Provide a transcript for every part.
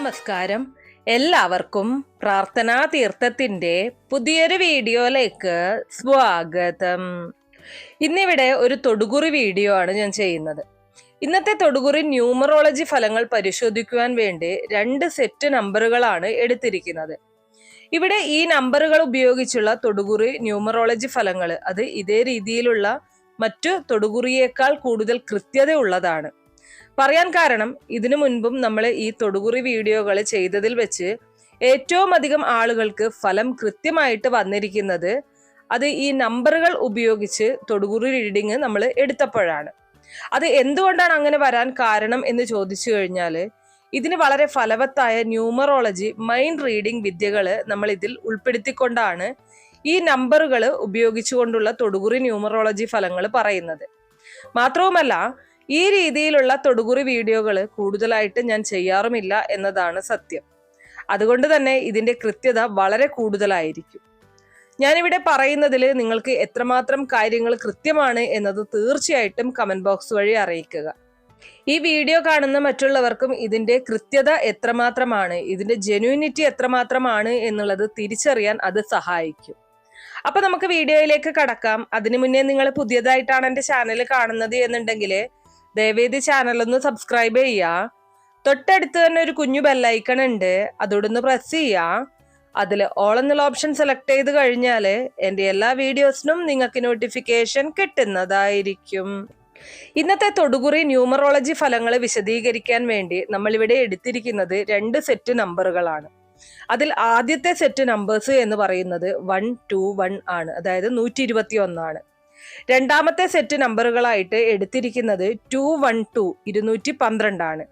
നമസ്കാരം. എല്ലാവർക്കും പ്രാർത്ഥനാ തീർത്ഥത്തിന്റെ പുതിയൊരു വീഡിയോയിലേക്ക് സ്വാഗതം. ഇന്നിവിടെ ഒരു തൊടുകുറി വീഡിയോ ആണ് ഞാൻ ചെയ്യുന്നത്. ഇന്നത്തെ തൊടുകുറി ന്യൂമറോളജി ഫലങ്ങൾ പരിശോധിക്കുവാൻ വേണ്ടി രണ്ട് സെറ്റ് നമ്പറുകളാണ് എടുത്തിരിക്കുന്നത്. ഇവിടെ ഈ നമ്പറുകൾ ഉപയോഗിച്ചുള്ള തൊടുകുറി ന്യൂമറോളജി ഫലങ്ങൾ അത് ഇതേ രീതിയിലുള്ള മറ്റു തൊടുകുറിയേക്കാൾ കൂടുതൽ കൃത്യത ഉള്ളതാണ് പറയാൻ കാരണം ഇതിനു മുൻപും നമ്മൾ ഈ തൊടുകുറി വീഡിയോകൾ ചെയ്തതിൽ വെച്ച് ഏറ്റവും അധികം ആളുകൾക്ക് ഫലം കൃത്യമായിട്ട് വന്നിരിക്കുന്നത് അത് ഈ നമ്പറുകൾ ഉപയോഗിച്ച് തൊടുകുറി റീഡിങ് നമ്മൾ എടുത്തപ്പോഴാണ്. അത് എന്തുകൊണ്ടാണ് അങ്ങനെ വരാൻ കാരണം എന്ന് ചോദിച്ചു കഴിഞ്ഞാൽ ഇതിന് വളരെ ഫലവത്തായ ന്യൂമറോളജി മൈൻഡ് റീഡിംഗ് വിദ്യകൾ നമ്മൾ ഇതിൽ ഉൾപ്പെടുത്തിക്കൊണ്ടാണ് ഈ നമ്പറുകൾ ഉപയോഗിച്ചുകൊണ്ടുള്ള തൊടുകുറി ന്യൂമറോളജി ഫലങ്ങൾ പറയുന്നത്. മാത്രവുമല്ല ഈ രീതിയിലുള്ള തൊടുകുറി വീഡിയോകൾ കൂടുതലായിട്ട് ഞാൻ ചെയ്യാറുമില്ല എന്നതാണ് സത്യം. അതുകൊണ്ട് തന്നെ ഇതിന്റെ കൃത്യത വളരെ കൂടുതലായിരിക്കും. ഞാനിവിടെ പറയുന്നതിൽ നിങ്ങൾക്ക് എത്രമാത്രം കാര്യങ്ങൾ കൃത്യമാണ് എന്നത് തീർച്ചയായിട്ടും കമന്റ് ബോക്സ് വഴി അറിയിക്കുക. ഈ വീഡിയോ കാണുന്ന മറ്റുള്ളവർക്കും ഇതിന്റെ കൃത്യത എത്രമാത്രമാണ് ഇതിന്റെ ജെന്യൂനിറ്റി എത്രമാത്രമാണ് എന്നുള്ളത് തിരിച്ചറിയാൻ അത് സഹായിക്കും. അപ്പൊ നമുക്ക് വീഡിയോയിലേക്ക് കടക്കാം. അതിനു മുന്നേ നിങ്ങൾ പുതിയതായിട്ടാണ് എന്റെ ചാനൽ കാണുന്നത് എന്നുണ്ടെങ്കിൽ ദയവേദി ചാനലൊന്ന് സബ്സ്ക്രൈബ് ചെയ്യുക തൊട്ടടുത്ത് തന്നെ ഒരു കുഞ്ഞു ബെല്ലൈക്കൺ ഉണ്ട്. അതോടൊന്ന് പ്രസ് ചെയ്യുക അതിൽ ഓൾ എന്നുള്ള ഓപ്ഷൻ സെലക്ട് ചെയ്ത് കഴിഞ്ഞാൽ എന്റെ എല്ലാ വീഡിയോസിനും നിങ്ങൾക്ക് നോട്ടിഫിക്കേഷൻ കിട്ടുന്നതായിരിക്കും. ഇന്നത്തെ തൊടുകുറി ന്യൂമറോളജി ഫലങ്ങൾ വിശദീകരിക്കാൻ വേണ്ടി നമ്മൾ ഇവിടെ എടുത്തിരിക്കുന്നത് രണ്ട് സെറ്റ് നമ്പറുകളാണ് അതിൽ ആദ്യത്തെ സെറ്റ് നമ്പേഴ്സ് എന്ന് പറയുന്നത് വൺ ടു വൺ ആണ്. അതായത് നൂറ്റി ഇരുപത്തി ഒന്നാണ് രണ്ടാമത്തെ സെറ്റ് നമ്പറുകളായിട്ട് എടുത്തിരിക്കുന്നത് ടു വൺ ടു ഇരുന്നൂറ്റി പന്ത്രണ്ടാണ്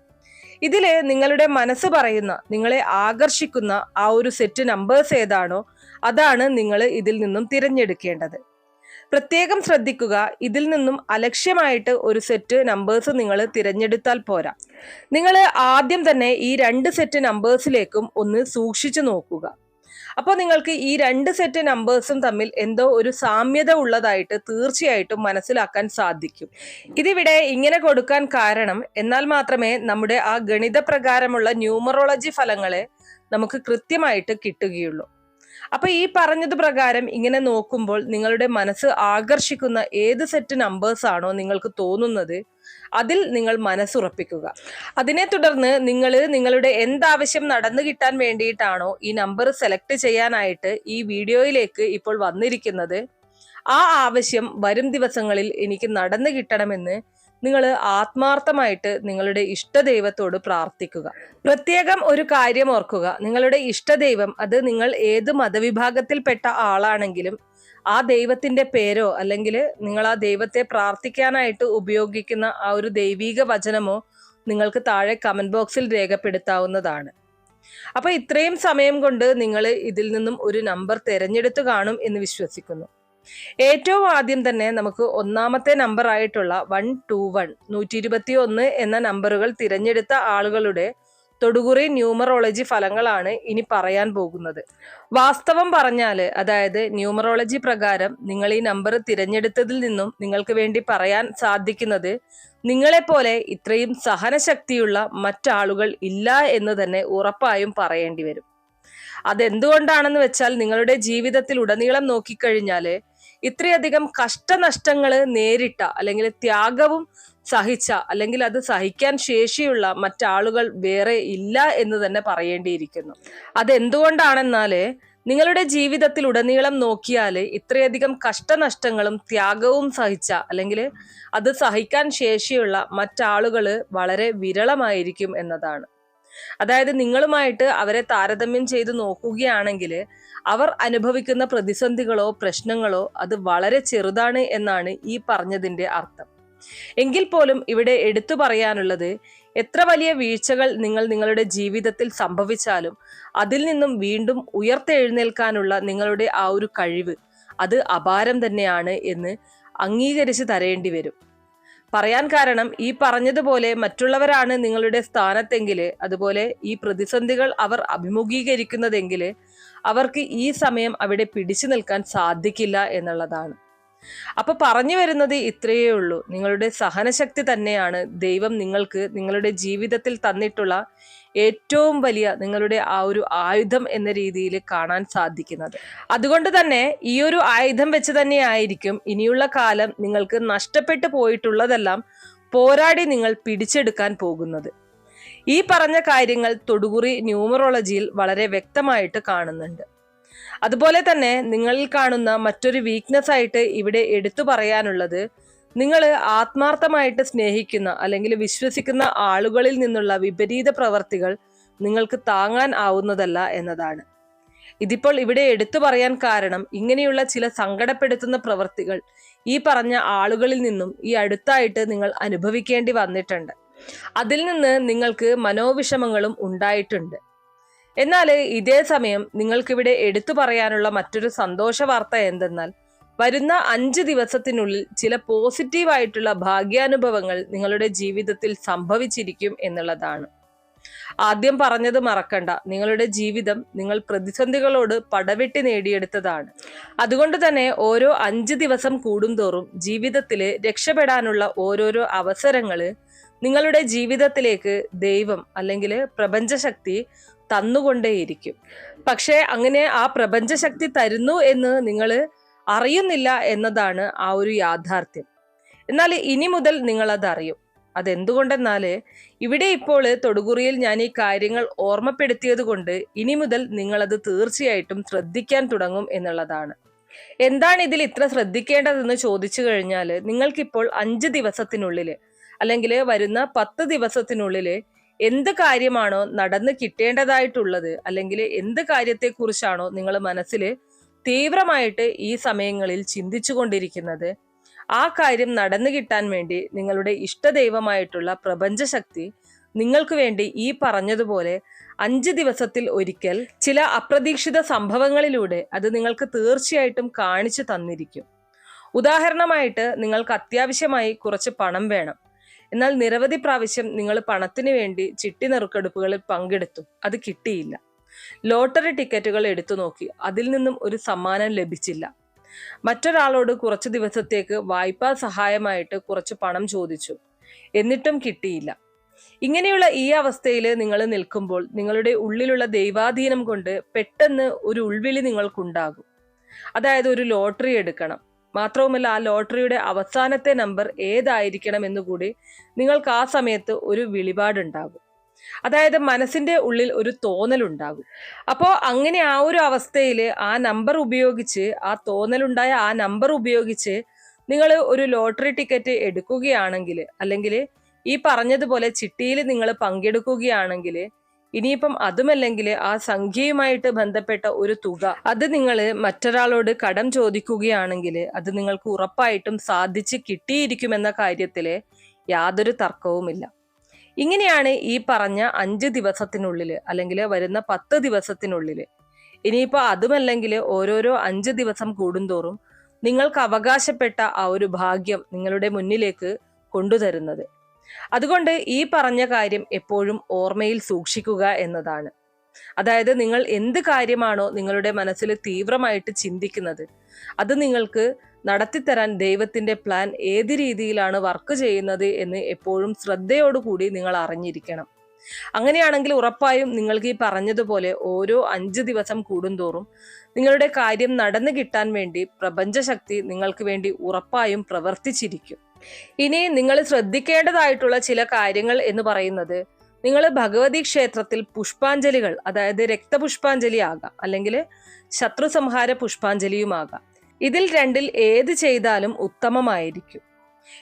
ഇതിൽ നിങ്ങളുടെ മനസ്സ് പറയുന്ന നിങ്ങളെ ആകർഷിക്കുന്ന ആ ഒരു സെറ്റ് നമ്പേഴ്സ് ഏതാണോ അതാണ് നിങ്ങൾ ഇതിൽ നിന്നും തിരഞ്ഞെടുക്കേണ്ടത്. പ്രത്യേകം ശ്രദ്ധിക്കുക ഇതിൽ നിന്നും അലക്ഷ്യമായിട്ട് ഒരു സെറ്റ് നമ്പേഴ്സ് നിങ്ങൾ തിരഞ്ഞെടുത്താൽ പോരാ. നിങ്ങൾ ആദ്യം തന്നെ ഈ രണ്ട് സെറ്റ് നമ്പേഴ്സിലേക്കും ഒന്ന് സൂക്ഷിച്ചു നോക്കുക. അപ്പോൾ നിങ്ങൾക്ക് ഈ രണ്ട് സെറ്റ് നമ്പേഴ്സും തമ്മിൽ എന്തോ ഒരു സാമ്യത ഉള്ളതായിട്ട് തീർച്ചയായിട്ടും മനസ്സിലാക്കാൻ സാധിക്കും. ഇതിവിടെ ഇങ്ങനെ കൊടുക്കാൻ കാരണം എന്നാൽ മാത്രമേ നമ്മുടെ ആ ഗണിത പ്രകാരമുള്ള ന്യൂമറോളജി ഫലങ്ങളെ നമുക്ക് കൃത്യമായിട്ട് കിട്ടുകയുള്ളൂ. അപ്പൊ ഈ പറഞ്ഞത് പ്രകാരം ഇങ്ങനെ നോക്കുമ്പോൾ നിങ്ങളുടെ മനസ്സ് ആകർഷിക്കുന്ന ഏത് സെറ്റ് നമ്പേഴ്സ് ആണോ നിങ്ങൾക്ക് തോന്നുന്നത് അതിൽ നിങ്ങൾ മനസ്സുറപ്പിക്കുക. അതിനെ തുടർന്ന് നിങ്ങൾ നിങ്ങളുടെ എന്താവശ്യം നടന്നു കിട്ടാൻ വേണ്ടിയിട്ടാണോ ഈ നമ്പർ സെലക്ട് ചെയ്യാനായിട്ട് ഈ വീഡിയോയിലേക്ക് ഇപ്പോൾ വന്നിരിക്കുന്നത്. ആ ആവശ്യം വരും ദിവസങ്ങളിൽ എനിക്ക് നടന്നു കിട്ടണമെന്ന് നിങ്ങൾ ആത്മാർത്ഥമായിട്ട് നിങ്ങളുടെ ഇഷ്ടദൈവത്തോട് പ്രാർത്ഥിക്കുക. പ്രത്യേകം ഒരു കാര്യം ഓർക്കുക. നിങ്ങളുടെ ഇഷ്ടദൈവം അത് നിങ്ങൾ ഏത് മതവിഭാഗത്തിൽപ്പെട്ട ആളാണെങ്കിലും ആ ദൈവത്തിന്റെ പേരോ അല്ലെങ്കിൽ നിങ്ങൾ ആ ദൈവത്തെ പ്രാർത്ഥിക്കാനായിട്ട് ഉപയോഗിക്കുന്ന ആ ഒരു ദൈവീക വചനമോ നിങ്ങൾക്ക് താഴെ കമന്റ് ബോക്സിൽ രേഖപ്പെടുത്താവുന്നതാണ്. അപ്പൊ ഇത്രയും സമയം കൊണ്ട് നിങ്ങൾ ഇതിൽ നിന്നും ഒരു നമ്പർ തിരഞ്ഞെടുത്ത് കാണും എന്ന് വിശ്വസിക്കുന്നു. ഏറ്റവും ആദ്യം തന്നെ നമുക്ക് ഒന്നാമത്തെ നമ്പർ ആയിട്ടുള്ള വൺ ടു വൺ നൂറ്റി ഇരുപത്തി ഒന്ന് എന്ന നമ്പറുകൾ തിരഞ്ഞെടുത്ത ആളുകളുടെ തൊടുകുറി ന്യൂമറോളജി ഫലങ്ങളാണ് ഇനി പറയാൻ പോകുന്നത്. വാസ്തവം പറഞ്ഞാൽ അതായത് ന്യൂമറോളജി പ്രകാരം നിങ്ങൾ ഈ നമ്പർ തിരഞ്ഞെടുത്തതിൽ നിന്നും നിങ്ങൾക്ക് വേണ്ടി പറയാൻ സാധിക്കുന്നത് നിങ്ങളെപ്പോലെ ഇത്രയും സഹനശക്തിയുള്ള മറ്റാളുകൾ ഇല്ല എന്ന് തന്നെ ഉറപ്പായും പറയേണ്ടി വരും. അതെന്തുകൊണ്ടാണെന്ന് വെച്ചാൽ നിങ്ങളുടെ ജീവിതത്തിൽ ഉടനീളം നോക്കിക്കഴിഞ്ഞാൽ ഇത്രയധികം കഷ്ടനഷ്ടങ്ങൾ നേരിട്ട അല്ലെങ്കിൽ ത്യാഗവും സഹിച്ച അല്ലെങ്കിൽ അത് സഹിക്കാൻ ശേഷിയുള്ള മറ്റാളുകൾ വേറെ ഇല്ല എന്ന് തന്നെ പറയേണ്ടിയിരിക്കുന്നു. അതെന്തുകൊണ്ടാണെന്നാൽ നിങ്ങളുടെ ജീവിതത്തിൽ ഉടനീളം നോക്കിയാൽ ഇത്രയധികം കഷ്ടനഷ്ടങ്ങളും ത്യാഗവും സഹിച്ച അല്ലെങ്കിൽ അത് സഹിക്കാൻ ശേഷിയുള്ള മറ്റാളുകൾ വളരെ വിരളമായിരിക്കും എന്നതാണ്. അതായത് നിങ്ങളുമായിട്ട് അവരെ താരതമ്യം ചെയ്ത് നോക്കുകയാണെങ്കിൽ അവർ അനുഭവിക്കുന്ന പ്രതിസന്ധികളോ പ്രശ്നങ്ങളോ അത് വളരെ ചെറുതാണ് എന്നാണ് ഈ പറഞ്ഞതിന്റെ അർത്ഥം. എങ്കിൽ പോലും ഇവിടെ എടുത്തു പറയാനുള്ളത് എത്ര വലിയ വീഴ്ചകൾ നിങ്ങൾ നിങ്ങളുടെ ജീവിതത്തിൽ സംഭവിച്ചാലും അതിൽ നിന്നും വീണ്ടും ഉയർത്തെഴുന്നേൽക്കാനുള്ള നിങ്ങളുടെ ആ ഒരു കഴിവ് അത് അപാരം തന്നെയാണ് എന്ന് അംഗീകരിച്ച് തരേണ്ടി വരും. പറയാൻ കാരണം ഈ പറഞ്ഞതുപോലെ മറ്റുള്ളവരാണ് നിങ്ങളുടെ സ്ഥാനത്തെങ്കിൽ അതുപോലെ ഈ പ്രതിസന്ധികൾ അവർ അഭിമുഖീകരിക്കുന്നതെങ്കിൽ അവർക്ക് ഈ സമയം അവിടെ പിടിച്ചു നിൽക്കാൻ സാധിക്കില്ല എന്നുള്ളതാണ്. അപ്പൊ പറഞ്ഞു വരുന്നത് ഇത്രയേ ഉള്ളൂ. നിങ്ങളുടെ സഹനശക്തി തന്നെയാണ് ദൈവം നിങ്ങൾക്ക് നിങ്ങളുടെ ജീവിതത്തിൽ തന്നിട്ടുള്ള ഏറ്റവും വലിയ നിങ്ങളുടെ ആ ഒരു ആയുധം എന്ന രീതിയിൽ കാണാൻ സാധിക്കുന്നത്. അതുകൊണ്ട് തന്നെ ഈ ഒരു ആയുധം വെച്ച് തന്നെയായിരിക്കും ഇനിയുള്ള കാലം നിങ്ങൾക്ക് നഷ്ടപ്പെട്ടു പോയിട്ടുള്ളതെല്ലാം പോരാടി നിങ്ങൾ പിടിച്ചെടുക്കാൻ പോകുന്നത്. ഈ പറഞ്ഞ കാര്യങ്ങൾ തൊടുകുറി ന്യൂമറോളജിയിൽ വളരെ വ്യക്തമായിട്ട് കാണുന്നുണ്ട്. അതുപോലെ തന്നെ നിങ്ങളിൽ കാണുന്ന മറ്റൊരു വീക്ക്നെസ് ആയിട്ട് ഇവിടെ എടുത്തു പറയാനുള്ളത് നിങ്ങൾ ആത്മാർത്ഥമായിട്ട് സ്നേഹിക്കുന്ന അല്ലെങ്കിൽ വിശ്വസിക്കുന്ന ആളുകളിൽ നിന്നുള്ള വിപരീത പ്രവർത്തികൾ നിങ്ങൾക്ക് താങ്ങാൻ ആവുന്നതല്ല എന്നതാണ്. ഇതിപ്പോൾ ഇവിടെ എടുത്തു പറയാൻ കാരണം ഇങ്ങനെയുള്ള ചില സങ്കടപ്പെടുത്തുന്ന പ്രവർത്തികൾ ഈ പറഞ്ഞ ആളുകളിൽ നിന്നും ഈ അടുത്തായിട്ട് നിങ്ങൾ അനുഭവിക്കേണ്ടി വന്നിട്ടുണ്ട്. അതിൽ നിന്ന് നിങ്ങൾക്ക് മനോവിഷമങ്ങളും ഉണ്ടായിട്ടുണ്ട്. എന്നാൽ ഇതേ സമയം നിങ്ങൾക്കിവിടെ എടുത്തു പറയാനുള്ള മറ്റൊരു സന്തോഷ വാർത്ത എന്തെന്നാൽ വരുന്ന അഞ്ച് ദിവസത്തിനുള്ളിൽ ചില പോസിറ്റീവായിട്ടുള്ള ഭാഗ്യാനുഭവങ്ങൾ നിങ്ങളുടെ ജീവിതത്തിൽ സംഭവിച്ചിരിക്കും എന്നുള്ളതാണ്. ആദ്യം പറഞ്ഞത് മറക്കണ്ട. നിങ്ങളുടെ ജീവിതം നിങ്ങൾ പ്രതിസന്ധികളോട് പടവെട്ടി നേടിയെടുത്തതാണ്. അതുകൊണ്ട് തന്നെ ഓരോ അഞ്ച് ദിവസം കൂടുന്തോറും ജീവിതത്തിൽ രക്ഷപ്പെടാനുള്ള ഓരോരോ അവസരങ്ങൾ നിങ്ങളുടെ ജീവിതത്തിലേക്ക് ദൈവം അല്ലെങ്കിൽ പ്രപഞ്ചശക്തി തന്നുകൊണ്ടേയിരിക്കും. പക്ഷേ അങ്ങനെ ആ പ്രപഞ്ചശക്തി തരുന്നു എന്ന് നിങ്ങൾ അറിയുന്നില്ല എന്നതാണ് ആ ഒരു യാഥാർത്ഥ്യം. എന്നാൽ ഇനി മുതൽ നിങ്ങൾ അത് അറിയും അതെന്തുകൊണ്ടെന്നാൽ ഇവിടെ ഇപ്പോൾ തൊടുകുറിയിൽ ഞാൻ ഈ കാര്യങ്ങൾ ഓർമ്മപ്പെടുത്തിയത് കൊണ്ട് ഇനി മുതൽ നിങ്ങളത് തീർച്ചയായിട്ടും ശ്രദ്ധിക്കാൻ തുടങ്ങും എന്നുള്ളതാണ്. എന്താണ് ഇതിൽ ഇത്ര ശ്രദ്ധിക്കേണ്ടതെന്ന് ചോദിച്ചു കഴിഞ്ഞാൽ നിങ്ങൾക്കിപ്പോൾ അഞ്ച് ദിവസത്തിനുള്ളിൽ അല്ലെങ്കിൽ വരുന്ന പത്ത് ദിവസത്തിനുള്ളിൽ എന്ത് കാര്യമാണോ നടന്ന് കിട്ടേണ്ടതായിട്ടുള്ളത് അല്ലെങ്കിൽ എന്ത് കാര്യത്തെക്കുറിച്ചാണോ നിങ്ങൾ മനസ്സിൽ തീവ്രമായിട്ട് ഈ സമയങ്ങളിൽ ചിന്തിച്ചു കൊണ്ടിരിക്കുന്നത് ആ കാര്യം നടന്നു കിട്ടാൻ വേണ്ടി നിങ്ങളുടെ ഇഷ്ടദൈവമായിട്ടുള്ള പ്രപഞ്ചശക്തി നിങ്ങൾക്ക് വേണ്ടി ഈ പറഞ്ഞതുപോലെ അഞ്ച് ദിവസത്തിൽ ഒരിക്കൽ ചില അപ്രതീക്ഷിത സംഭവങ്ങളിലൂടെ അത് നിങ്ങൾക്ക് തീർച്ചയായിട്ടും കാണിച്ചു തന്നിരിക്കും. ഉദാഹരണമായിട്ട് നിങ്ങൾക്ക് അത്യാവശ്യമായി കുറച്ച് പണം വേണം. എന്നാൽ നിരവധി പ്രാവശ്യം നിങ്ങൾ പണത്തിന് വേണ്ടി ചിട്ടി നെറുക്കെടുപ്പുകളിൽ പങ്കെടുത്തു. അത് കിട്ടിയില്ല. ലോട്ടറി ടിക്കറ്റുകൾ എടുത്തു നോക്കി. അതിൽ നിന്നും ഒരു സമ്മാനം ലഭിച്ചില്ല. മറ്റൊരാളോട് കുറച്ചു ദിവസത്തേക്ക് വായ്പാ സഹായമായിട്ട് കുറച്ച് പണം ചോദിച്ചു. എന്നിട്ടും കിട്ടിയില്ല. ഇങ്ങനെയുള്ള ഈ അവസ്ഥയിൽ നിങ്ങൾ നിൽക്കുമ്പോൾ നിങ്ങളുടെ ഉള്ളിലുള്ള ദൈവാധീനം കൊണ്ട് പെട്ടെന്ന് ഒരു ഉൾവിളി നിങ്ങൾക്കുണ്ടാകും. അതായത് ഒരു ലോട്ടറി എടുക്കണം. മാത്രവുമല്ല ആ ലോട്ടറിയുടെ അവസാനത്തെ നമ്പർ ഏതായിരിക്കണം എന്നുകൂടി നിങ്ങൾക്ക് ആ സമയത്ത് ഒരു വിളിപാടുണ്ടാകും. അതായത് മനസ്സിന്റെ ഉള്ളിൽ ഒരു തോന്നലുണ്ടാകും. അപ്പോൾ അങ്ങനെ ആ ഒരു അവസ്ഥയിൽ ആ നമ്പർ ഉപയോഗിച്ച് ആ തോന്നലുണ്ടായ ആ നമ്പർ ഉപയോഗിച്ച് നിങ്ങൾ ഒരു ലോട്ടറി ടിക്കറ്റ് എടുക്കുകയാണെങ്കിൽ അല്ലെങ്കിൽ ഈ പറഞ്ഞതുപോലെ ചിട്ടിയിൽ നിങ്ങൾ പങ്കെടുക്കുകയാണെങ്കിൽ ഇനിയിപ്പം അതുമല്ലെങ്കിൽ ആ സംഖ്യയുമായിട്ട് ബന്ധപ്പെട്ട ഒരു തുക അത് നിങ്ങൾ മറ്റൊരാളോട് കടം ചോദിക്കുകയാണെങ്കിൽ അത് നിങ്ങൾക്ക് ഉറപ്പായിട്ടും സാധിച്ച് കിട്ടിയിരിക്കുമെന്ന കാര്യത്തിൽ യാതൊരു തർക്കവുമില്ല. ഇങ്ങനെയാണ് ഈ പറഞ്ഞ അഞ്ച് ദിവസത്തിനുള്ളിൽ അല്ലെങ്കിൽ വരുന്ന പത്ത് ദിവസത്തിനുള്ളിൽ ഇനിയിപ്പോൾ അതുമല്ലെങ്കിൽ ഓരോരോ അഞ്ച് ദിവസം കൂടുന്തോറും നിങ്ങൾക്ക് അവകാശപ്പെട്ട ആ ഒരു ഭാഗ്യം നിങ്ങളുടെ മുന്നിലേക്ക് കൊണ്ടുതരുന്നത്. അതുകൊണ്ട് ഈ പറഞ്ഞ കാര്യം എപ്പോഴും ഓർമ്മയിൽ സൂക്ഷിക്കുക എന്നതാണ്. അതായത് നിങ്ങൾ എന്ത് കാര്യമാണോ നിങ്ങളുടെ മനസ്സിൽ തീവ്രമായിട്ട് ചിന്തിക്കുന്നത് അത് നിങ്ങൾക്ക് നടത്തിത്തരാൻ ദൈവത്തിന്റെ പ്ലാൻ ഏത് രീതിയിലാണ് വർക്ക് ചെയ്യുന്നത് എന്ന് എപ്പോഴും ശ്രദ്ധയോടുകൂടി നിങ്ങൾ അറിഞ്ഞിരിക്കണം. അങ്ങനെയാണെങ്കിൽ ഉറപ്പായും നിങ്ങൾക്ക് ഈ പറഞ്ഞതുപോലെ ഓരോ അഞ്ച് ദിവസം കൂടുന്തോറും നിങ്ങളുടെ കാര്യം നടന്നു കിട്ടാൻ വേണ്ടി പ്രപഞ്ചശക്തി നിങ്ങൾക്ക് വേണ്ടി ഉറപ്പായും പ്രവർത്തിച്ചിരിക്കും. ഇനി നിങ്ങൾ ശ്രദ്ധിക്കേണ്ടതായിട്ടുള്ള ചില കാര്യങ്ങൾ എന്ന് പറയുന്നത് നിങ്ങൾ ഭഗവതി ക്ഷേത്രത്തിൽ പുഷ്പാഞ്ജലികൾ അതായത് രക്തപുഷ്പാഞ്ജലി ആകാം അല്ലെങ്കിൽ ശത്രു സംഹാര പുഷ്പാഞ്ജലിയുമാകാം. ഇതിൽ രണ്ടിൽ ഏത് ചെയ്താലും ഉത്തമമായിരിക്കും.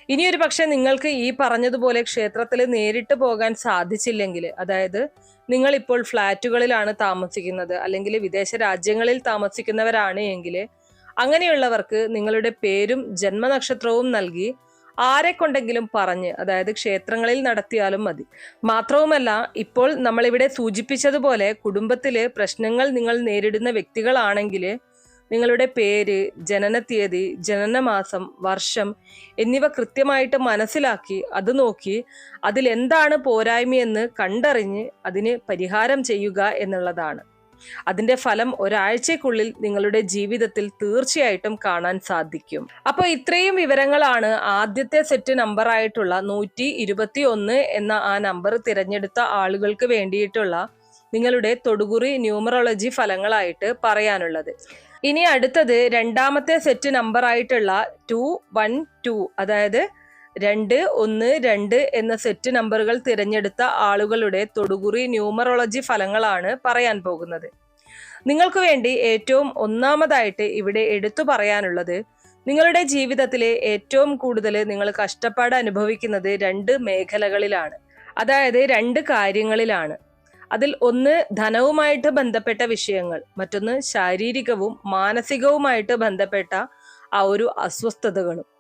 ഇനി ഒരു പക്ഷെ നിങ്ങൾക്ക് ഈ പറഞ്ഞതുപോലെ ക്ഷേത്രത്തിൽ നേരിട്ട് പോകാൻ സാധിച്ചില്ലെങ്കിൽ അതായത് നിങ്ങൾ ഇപ്പോൾ ഫ്ലാറ്റുകളിലാണ് താമസിക്കുന്നത് അല്ലെങ്കിൽ വിദേശ രാജ്യങ്ങളിൽ താമസിക്കുന്നവരാണ് എങ്കിൽ അങ്ങനെയുള്ളവർക്ക് നിങ്ങളുടെ പേരും ജന്മനക്ഷത്രവും നൽകി ആരെ കൊണ്ടെങ്കിലും പറഞ്ഞ് അതായത് ക്ഷേത്രങ്ങളിൽ നടത്തിയാലും മതി. മാത്രവുമല്ല ഇപ്പോൾ നമ്മളിവിടെ സൂചിപ്പിച്ചതുപോലെ കുടുംബത്തിലെ പ്രശ്നങ്ങൾ നിങ്ങൾ നേരിടുന്ന വ്യക്തികളാണെങ്കിൽ നിങ്ങളുടെ പേര് ജനന ജനനത്തീയതി ജനനമാസം വർഷം എന്നിവ കൃത്യമായിട്ട് മനസ്സിലാക്കി അത് നോക്കി അതിലെന്താണ് പോരായ്മയെന്ന് കണ്ടറിഞ്ഞ് അതിന് പരിഹാരം ചെയ്യുക എന്നുള്ളതാണ്. അതിന്റെ ഫലം ഒരാഴ്ചക്കുള്ളിൽ നിങ്ങളുടെ ജീവിതത്തിൽ തീർച്ചയായിട്ടും കാണാൻ സാധിക്കും. അപ്പോൾ ഇത്രയും വിവരങ്ങളാണ് ആദ്യത്തെ സെറ്റ് നമ്പർ ആയിട്ടുള്ള നൂറ്റി ഇരുപത്തി ഒന്ന് എന്ന ആ നമ്പർ തിരഞ്ഞെടുത്ത ആളുകൾക്ക് വേണ്ടിയിട്ടുള്ള നിങ്ങളുടെ തൊടുകുറി ന്യൂമറോളജി ഫലങ്ങളായിട്ട് പറയാനുള്ളത്. ഇനി അടുത്തത് രണ്ടാമത്തെ സെറ്റ് നമ്പർ ആയിട്ടുള്ള ടു വൺ ടു അതായത് രണ്ട് ഒന്ന് രണ്ട് എന്ന സെറ്റ് നമ്പറുകൾ തിരഞ്ഞെടുത്ത ആളുകളുടെ തൊടുകുറി ന്യൂമറോളജി ഫലങ്ങളാണ് പറയാൻ പോകുന്നത്. നിങ്ങൾക്ക് വേണ്ടി ഏറ്റവും ഒന്നാമതായിട്ട് ഇവിടെ എടുത്തു പറയാനുള്ളത് നിങ്ങളുടെ ജീവിതത്തിലെ ഏറ്റവും കൂടുതൽ നിങ്ങൾ കഷ്ടപ്പാട് അനുഭവിക്കുന്നത് രണ്ട് മേഖലകളിലാണ്. അതായത് രണ്ട് കാര്യങ്ങളിലാണ്. അതിൽ ഒന്ന് ധനവുമായിട്ട് ബന്ധപ്പെട്ട വിഷയങ്ങൾ മറ്റൊന്ന് ശാരീരികവും മാനസികവുമായിട്ട് ബന്ധപ്പെട്ട ആ ഒരു അസ്വസ്ഥതകളും.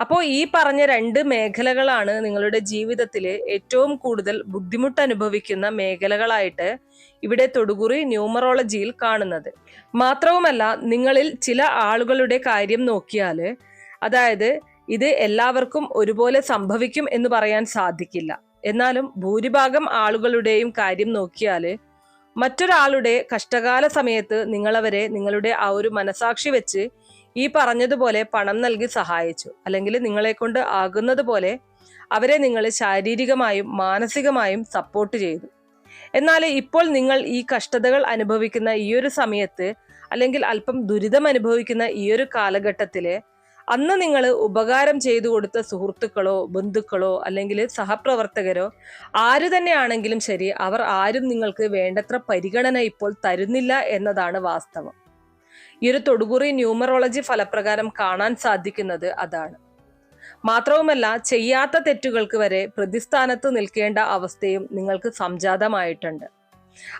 അപ്പോൾ ഈ പറഞ്ഞ രണ്ട് മേഖലകളാണ് നിങ്ങളുടെ ജീവിതത്തിൽ ഏറ്റവും കൂടുതൽ ബുദ്ധിമുട്ട് അനുഭവിക്കുന്ന മേഖലകളായിട്ട് ഇവിടെ തൊടുകുറി ന്യൂമറോളജിയിൽ കാണുന്നത്. മാത്രവുമല്ല നിങ്ങളിൽ ചില ആളുകളുടെ കാര്യം നോക്കിയാൽ അതായത് ഇത് എല്ലാവർക്കും ഒരുപോലെ സംഭവിക്കും എന്ന് പറയാൻ സാധിക്കില്ല. എന്നാലും ഭൂരിഭാഗം ആളുകളുടെയും കാര്യം നോക്കിയാൽ മറ്റൊരാളുടെ കഷ്ടകാല സമയത്ത് നിങ്ങളവരെ നിങ്ങളുടെ ആ ഒരു മനസാക്ഷി വെച്ച് ഈ പറഞ്ഞതുപോലെ പണം നൽകി സഹായിച്ചു. അല്ലെങ്കിൽ നിങ്ങളെ കൊണ്ട് ആകുന്നത് പോലെ അവരെ നിങ്ങൾ ശാരീരികമായും മാനസികമായും സപ്പോർട്ട് ചെയ്തു. എന്നാൽ ഇപ്പോൾ നിങ്ങൾ ഈ കഷ്ടതകൾ അനുഭവിക്കുന്ന ഈ ഒരു സമയത്ത് അല്ലെങ്കിൽ അല്പം ദുരിതം അനുഭവിക്കുന്ന ഈ ഒരു കാലഘട്ടത്തിൽ അന്ന് നിങ്ങൾ ഉപകാരം ചെയ്തു കൊടുത്ത സുഹൃത്തുക്കളോ ബന്ധുക്കളോ അല്ലെങ്കിൽ സഹപ്രവർത്തകരോ ആര് തന്നെയാണെങ്കിലും ശരി അവർ ആരും നിങ്ങൾക്ക് വേണ്ടത്ര പരിഗണന ഇപ്പോൾ തരുന്നില്ല എന്നതാണ് വാസ്തവം. ഈ ഒരു തൊടുകുറി ന്യൂമറോളജി ഫലപ്രകാരം കാണാൻ സാധിക്കുന്നത് അതാണ്. മാത്രവുമല്ല ചെയ്യാത്ത തെറ്റുകൾക്ക് വരെ പ്രതിസ്ഥാനത്ത് നിൽക്കേണ്ട അവസ്ഥയും നിങ്ങൾക്ക് സംജാതമായിട്ടുണ്ട്.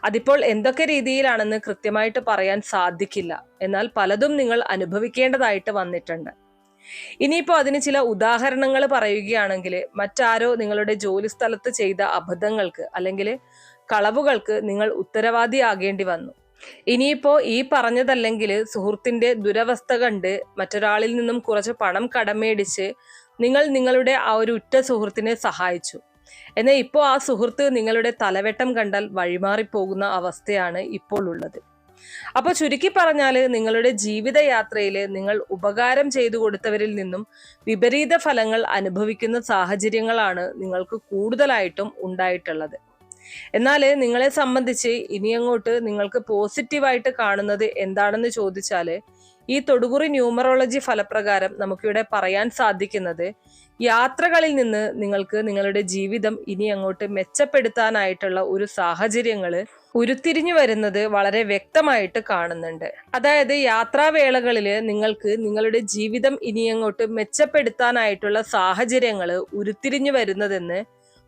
അതിപ്പോൾ എന്തൊക്കെ രീതിയിലാണെന്ന് കൃത്യമായിട്ട് പറയാൻ സാധിക്കില്ല. എന്നാൽ പലതും നിങ്ങൾ അനുഭവിക്കേണ്ടതായിട്ട് വന്നിട്ടുണ്ട്. ഇനിയിപ്പോൾ അതിന് ചില ഉദാഹരണങ്ങൾ പറയുകയാണെങ്കിൽ മറ്റാരോ നിങ്ങളുടെ ജോലി സ്ഥലത്ത് ചെയ്ത അബദ്ധങ്ങൾക്ക് അല്ലെങ്കിൽ കളവുകൾക്ക് നിങ്ങൾ ഉത്തരവാദിയാകേണ്ടി വന്നു. ഇനിയിപ്പോ ഈ പറഞ്ഞതല്ലെങ്കിൽ സുഹൃത്തിന്റെ ദുരവസ്ഥ കണ്ട് മറ്റൊരാളിൽ നിന്നും കുറച്ച് പണം കടമേടിച്ച് നിങ്ങൾ നിങ്ങളുടെ ആ ഒരു ഉറ്റ സുഹൃത്തിനെ സഹായിച്ചു. എന്നാൽ ഇപ്പോൾ ആ സുഹൃത്ത് നിങ്ങളുടെ തലവെട്ടം കണ്ടാൽ വഴിമാറിപ്പോകുന്ന അവസ്ഥയാണ് ഇപ്പോൾ ഉള്ളത്. അപ്പോൾ ചുരുക്കി പറഞ്ഞാൽ നിങ്ങളുടെ ജീവിതയാത്രയിൽ നിങ്ങൾ ഉപകാരം ചെയ്തു കൊടുത്തവരിൽ നിന്നും വിപരീത ഫലങ്ങൾ അനുഭവിക്കുന്ന സാഹചര്യങ്ങളാണ് നിങ്ങൾക്ക് കൂടുതലായിട്ടും ഉണ്ടായിട്ടുള്ളത്. എന്നാൽ നിങ്ങളെ സംബന്ധിച്ച് ഇനി അങ്ങോട്ട് നിങ്ങൾക്ക് പോസിറ്റീവായിട്ട് കാണുന്നത് എന്താണെന്ന് ചോദിച്ചാൽ ഈ തൊടുകുറി ന്യൂമറോളജി ഫലപ്രകാരം നമുക്കിവിടെ പറയാൻ സാധിക്കുന്നത് യാത്രകളിൽ നിന്ന് നിങ്ങൾക്ക് നിങ്ങളുടെ ജീവിതം ഇനി അങ്ങോട്ട് മെച്ചപ്പെടുത്താനായിട്ടുള്ള ഒരു സാഹചര്യങ്ങൾ ഉരുത്തിരിഞ്ഞു വരുന്നത് വളരെ വ്യക്തമായിട്ട് കാണുന്നുണ്ട്. അതായത് യാത്രാവേളകളിൽ നിങ്ങൾക്ക് നിങ്ങളുടെ ജീവിതം ഇനി അങ്ങോട്ട് മെച്ചപ്പെടുത്താനായിട്ടുള്ള സാഹചര്യങ്ങൾ ഉരുത്തിരിഞ്ഞു വരുന്നതെന്ന്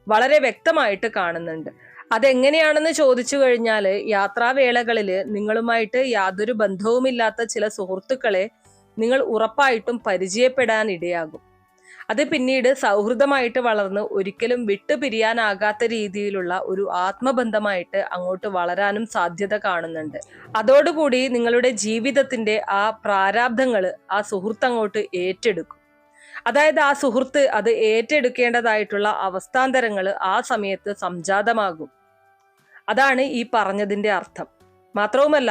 വളരെ വ്യക്തമായിട്ട് കാണുന്നുണ്ട്. അതെങ്ങനെയാണെന്ന് ചോദിച്ചു കഴിഞ്ഞാൽ യാത്രാവേളകളിൽ നിങ്ങളുമായിട്ട് യാതൊരു ബന്ധവുമില്ലാത്ത ചില സുഹൃത്തുക്കളെ നിങ്ങൾ ഉറപ്പായിട്ടും പരിചയപ്പെടാൻ ഇടയാകും അത് പിന്നീട് സൗഹൃദമായിട്ട് വളർന്ന് ഒരിക്കലും വിട്ടുപിരിയാനാകാത്ത രീതിയിലുള്ള ഒരു ആത്മബന്ധമായിട്ട് അങ്ങോട്ട് വളരാനും സാധ്യത കാണുന്നുണ്ട്. അതോടുകൂടി നിങ്ങളുടെ ജീവിതത്തിന്റെ ആ പ്രാരാബ്ധങ്ങൾ ആ സുഹൃത്ത് അങ്ങോട്ട് ഏറ്റെടുക്കും. അതായത് ആ സുഹൃത്ത് അത് ഏറ്റെടുക്കേണ്ടതായിട്ടുള്ള അവസ്ഥാന്തരങ്ങൾ ആ സമയത്ത് സംജാതമാകും. അതാണ് ഈ പറഞ്ഞതിന്റെ അർത്ഥം. മാത്രവുമല്ല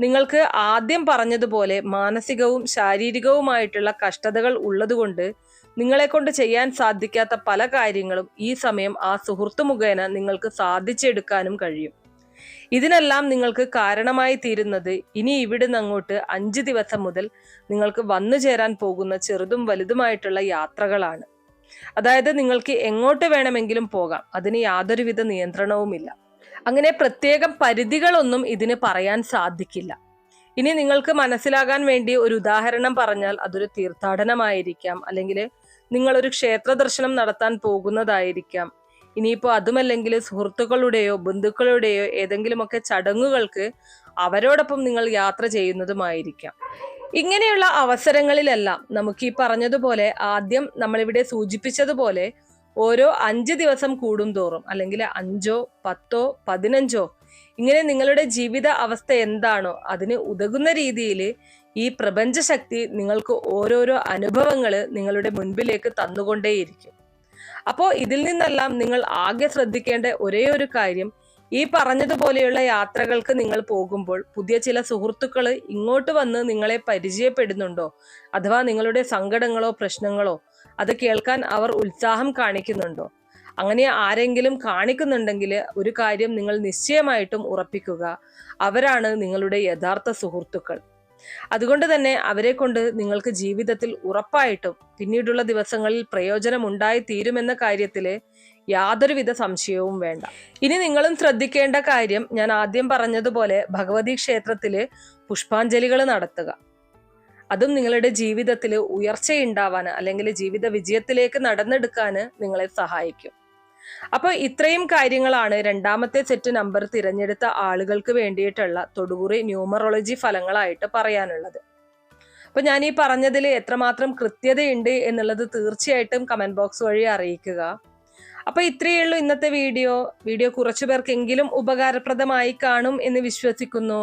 നിങ്ങൾക്ക് ആദ്യം പറഞ്ഞതുപോലെ മാനസികവും ശാരീരികവുമായിട്ടുള്ള കഷ്ടതകൾ ഉള്ളതുകൊണ്ട് നിങ്ങളെ കൊണ്ട് ചെയ്യാൻ സാധിക്കാത്ത പല കാര്യങ്ങളും ഈ സമയം ആ സുഹൃത്തു മുഖേന നിങ്ങൾക്ക് സാധിച്ചെടുക്കാനും കഴിയും. ഇതിനെല്ലാം നിങ്ങൾക്ക് കാരണമായി തീരുന്നത് ഇനി ഇവിടുന്ന് അങ്ങോട്ട് അഞ്ച് ദിവസം മുതൽ നിങ്ങൾക്ക് വന്നു ചേരാൻ പോകുന്ന ചെറുതും വലുതുമായിട്ടുള്ള യാത്രകളാണ്. അതായത് നിങ്ങൾക്ക് എങ്ങോട്ട് വേണമെങ്കിലും പോകാം. അതിന് യാതൊരുവിധ നിയന്ത്രണവുമില്ല. അങ്ങനെ പ്രത്യേകം പരിധികളൊന്നും ഇതിന് പറയാൻ സാധിക്കില്ല. ഇനി നിങ്ങൾക്ക് മനസ്സിലാകാൻ വേണ്ടി ഒരു ഉദാഹരണം പറഞ്ഞാൽ അതൊരു തീർത്ഥാടനമായിരിക്കാം. അല്ലെങ്കിൽ നിങ്ങളൊരു ക്ഷേത്ര ദർശനം നടത്താൻ പോകുന്നതായിരിക്കാം. ഇനിയിപ്പോൾ അതുമല്ലെങ്കിൽ സുഹൃത്തുക്കളുടെയോ ബന്ധുക്കളുടെയോ ഏതെങ്കിലുമൊക്കെ ചടങ്ങുകൾക്ക് അവരോടൊപ്പം നിങ്ങൾ യാത്ര ചെയ്യുന്നതുമായിരിക്കാം. ഇങ്ങനെയുള്ള അവസരങ്ങളിലെല്ലാം നമുക്ക് ഈ പറഞ്ഞതുപോലെ ആദ്യം നമ്മളിവിടെ സൂചിപ്പിച്ചതുപോലെ ഓരോ അഞ്ച് ദിവസം കൂടും തോറും അല്ലെങ്കിൽ അഞ്ചോ പത്തോ പതിനഞ്ചോ ഇങ്ങനെ നിങ്ങളുടെ ജീവിത അവസ്ഥ എന്താണോ അതിന് ഉതകുന്ന രീതിയിൽ ഈ പ്രപഞ്ചശക്തി നിങ്ങൾക്ക് ഓരോരോ അനുഭവങ്ങൾ നിങ്ങളുടെ മുൻപിലേക്ക് തന്നുകൊണ്ടേയിരിക്കും. അപ്പോൾ ഇതിൽ നിന്നെല്ലാം നിങ്ങൾ ആകെ ശ്രദ്ധിക്കേണ്ട ഒരേ ഒരു കാര്യം ഈ പറഞ്ഞതുപോലെയുള്ള യാത്രകൾക്ക് നിങ്ങൾ പോകുമ്പോൾ പുതിയ ചില സുഹൃത്തുക്കൾ ഇങ്ങോട്ട് വന്ന് നിങ്ങളെ പരിചയപ്പെടുന്നുണ്ടോ? അഥവാ നിങ്ങളുടെ സങ്കടങ്ങളോ പ്രശ്നങ്ങളോ അത് കേൾക്കാൻ അവർ ഉത്സാഹം കാണിക്കുന്നുണ്ടോ? അങ്ങനെ ആരെങ്കിലും കാണിക്കുന്നുണ്ടെങ്കിൽ ഒരു കാര്യം നിങ്ങൾ നിശ്ചയമായിട്ടും ഉറപ്പിക്കുക. അവരാണ് നിങ്ങളുടെ യഥാർത്ഥ സുഹൃത്തുക്കൾ. അതുകൊണ്ട് തന്നെ അവരെ കൊണ്ട് നിങ്ങൾക്ക് ജീവിതത്തിൽ ഉറപ്പായിട്ടും പിന്നീടുള്ള ദിവസങ്ങളിൽ പ്രയോജനം ഉണ്ടായി തീരുമെന്ന കാര്യത്തിൽ യാതൊരുവിധ സംശയവും വേണ്ട. ഇനി നിങ്ങളും ശ്രദ്ധിക്കേണ്ട കാര്യം ഞാൻ ആദ്യം പറഞ്ഞതുപോലെ ഭഗവതി ക്ഷേത്രത്തിൽ പുഷ്പാഞ്ജലികൾ നടത്തുക. അതും നിങ്ങളുടെ ജീവിതത്തിൽ ഉയർച്ചയുണ്ടാവാൻ അല്ലെങ്കിൽ ജീവിത വിജയത്തിലേക്ക് നടന്നെടുക്കാൻ നിങ്ങളെ സഹായിക്കും. അപ്പോൾ ഇത്രയും കാര്യങ്ങളാണ് രണ്ടാമത്തെ സെറ്റ് നമ്പർ തിരഞ്ഞെടുത്ത ആളുകൾക്ക് വേണ്ടിയിട്ടുള്ള തൊടുകുറി ന്യൂമറോളജി ഫലങ്ങളായിട്ട് പറയാനുള്ളത്. അപ്പൊ ഞാൻ ഈ പറഞ്ഞതിൽ എത്രമാത്രം കൃത്യതയുണ്ട് എന്നുള്ളത് തീർച്ചയായിട്ടും കമന്റ് ബോക്സ് വഴി അറിയിക്കുക. അപ്പൊ ഇത്രയേ ഉള്ളൂ ഇന്നത്തെ വീഡിയോ. വീഡിയോ കുറച്ചു പേർക്കെങ്കിലും ഉപകാരപ്രദമായി കാണും എന്ന് വിശ്വസിക്കുന്നു.